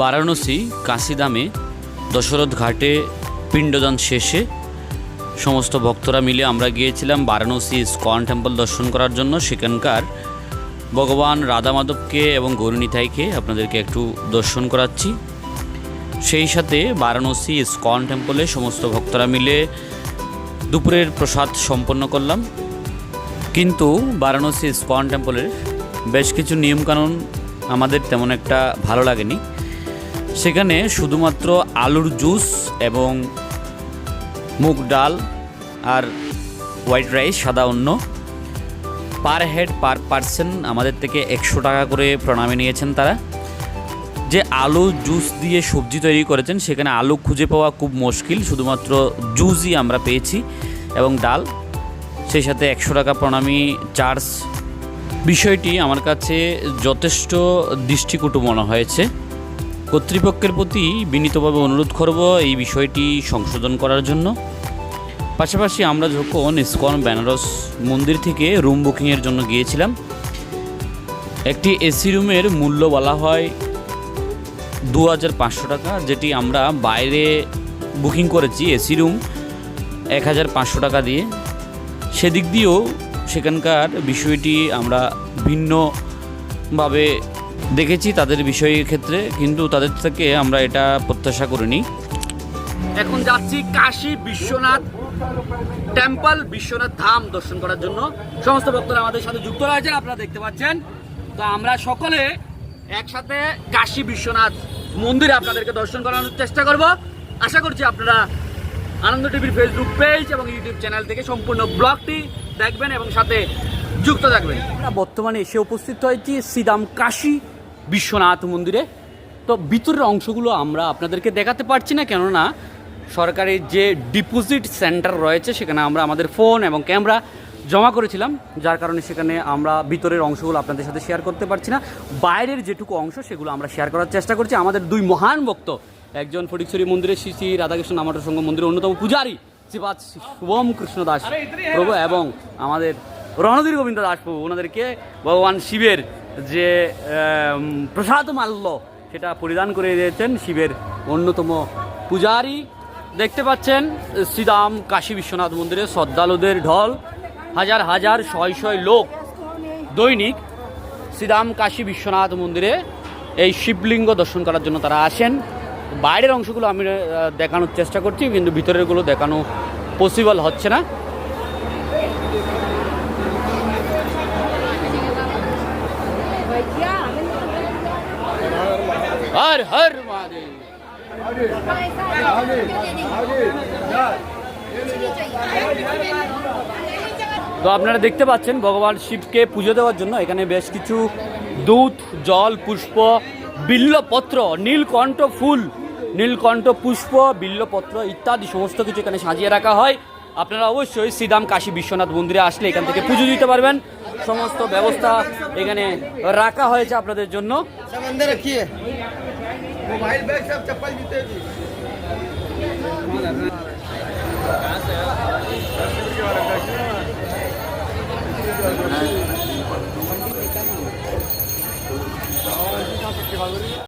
বারাণসী কাশিদামে দশরথ ঘাটে পিণ্ডদান শেষে সমস্ত ভক্তরা মিলে আমরা গিয়েছিলাম বারাণসী স্কন টেম্পল দর্শন করার জন্য। সেখানকার ভগবান রাধা মাধবকে এবং গৌরীনিতাইকে আপনাদেরকে একটু দর্শন করাচ্ছি। সেই সাথে বারাণসী স্কন টেম্পলে সমস্ত ভক্তরা মিলে দুপুরের প্রসাদ সম্পন্ন করলাম। কিন্তু বারাণসী স্কন টেম্পলের বেশ কিছু নিয়মকানুন আমাদের তেমন একটা ভালো লাগেনি। সেখানে শুধুমাত্র আলুর জুস এবং মুগ ডাল আর হোয়াইট রাইস, সাদা অন্য পার হেড, পার পার্সন আমাদের থেকে একশো টাকা করে প্রণামে নিয়েছেন তারা। যে আলু জুস দিয়ে সবজি তৈরি করেছেন, সেখানে আলু খুঁজে পাওয়া খুব মুশকিল। শুধুমাত্র জুসই আমরা পেয়েছি এবং ডাল। সেই সাথে একশো টাকা প্রণামী চার্জ। বিষয়টি আমার কাছে যথেষ্ট দৃষ্টিকটু মনে হয়েছে। কর্তৃপক্ষের প্রতি বিনীতভাবে অনুরোধ করব এই বিষয়টি সংশোধন করার জন্য। পাশাপাশি আমরা যখন ইস্কন বেনারস মন্দির থেকে রুম বুকিংয়ের জন্য গিয়েছিলাম, একটি এসি রুমের মূল্য বলা হয় দু হাজার পাঁচশো টাকা, যেটি আমরা বাইরে বুকিং করেছি এসি রুম এক হাজার পাঁচশো টাকা দিয়ে। সেদিক দিয়েও সেখানকার বিষয়টি আমরা ভিন্নভাবে দেখেছি তাদের বিষয়ের ক্ষেত্রে কিন্তু তাদের থেকে আমরা এটা প্রত্যাশা করিনি। এখন যাচ্ছি কাশী বিশ্বনাথ টেম্পল বিশ্বনাথ ধাম দর্শন করার জন্য। সমস্ত ভক্তরা আমাদের সাথে যুক্ত রয়েছেন আপনারা দেখতে পাচ্ছেন। তো আমরা সকলে একসাথে কাশী বিশ্বনাথ মন্দিরে আপনাদেরকে দর্শন করানোর চেষ্টা করব। আশা করছি আপনারা আনন্দ টিভির ফেসবুক পেজ এবং ইউটিউব চ্যানেল থেকে সম্পূর্ণ ব্লগটি দেখবেন এবং সাথে যুক্ত থাকবেন। আমরা বর্তমানে এসে উপস্থিত হয়েছি শ্রীদাম কাশী বিশ্বনাথ মন্দিরে। তো ভিতরের অংশগুলো আমরা আপনাদেরকে দেখাতে পারছি না কেননা সরকারি যে ডিপোজিট সেন্টার রয়েছে সেখানে আমরা আমাদের ফোন এবং ক্যামেরা জমা করেছিলাম যার কারণে সেখানে আমরা ভিতরের অংশগুলো আপনাদের সাথে শেয়ার করতে পারছি না। বাইরের যেটুকু অংশ সেগুলো আমরা শেয়ার করার চেষ্টা করছি। আমাদের দুই মহান ভক্ত একজন ফটিকছড়ি মন্দিরের শ্রী শ্রী রাধাকৃষ্ণ নামাটোর সংঘ মন্দিরের অন্যতম পূজারী শ্রীপাদ শুভম কৃষ্ণ দাস প্রভু এবং আমাদের রণধীর গোবিন্দ দাস প্রভু। ওনাদেরকে ভগবান শিবের যে প্রসাদ মাল্য সেটা পরিধান করে দিয়েছেন শিবের অন্যতম পূজারী। দেখতে পাচ্ছেন, শ্রীরাম কাশী বিশ্বনাথ মন্দিরে শ্রদ্ধালুদের ঢল। হাজার হাজার শয় শয় লোক দৈনিক শ্রীরাম কাশী বিশ্বনাথ মন্দিরে এই শিবলিঙ্গ দর্শন করার জন্য তারা আসেন। বাইরের অংশগুলো আমি দেখানোর চেষ্টা করছি, কিন্তু ভিতরেরগুলো দেখানো পসিবল হচ্ছে না। হর মহাদেব তো আপনারা দেখতে পাচ্ছেন ভগবান শিবকে পুজো দেওয়ার জন্য। এখানে বেশ কিছু দুধ, জল, পুষ্প, বিল্লপত্র, নীলকণ্ঠ ফুল, নীলকণ্ঠ পুষ্প, বিল্লপত্র ইত্যাদি সমস্ত কিছু এখানে সাজিয়ে রাখা হয়। আপনারা অবশ্যই শ্রীরাম কাশী বিশ্বনাথ মন্দিরে আসলে এখান থেকে পুজো দিতে পারবেন। সমস্ত ব্যবস্থা এখানে রাখা হয়েছে আপনাদের জন্য। মোবাইল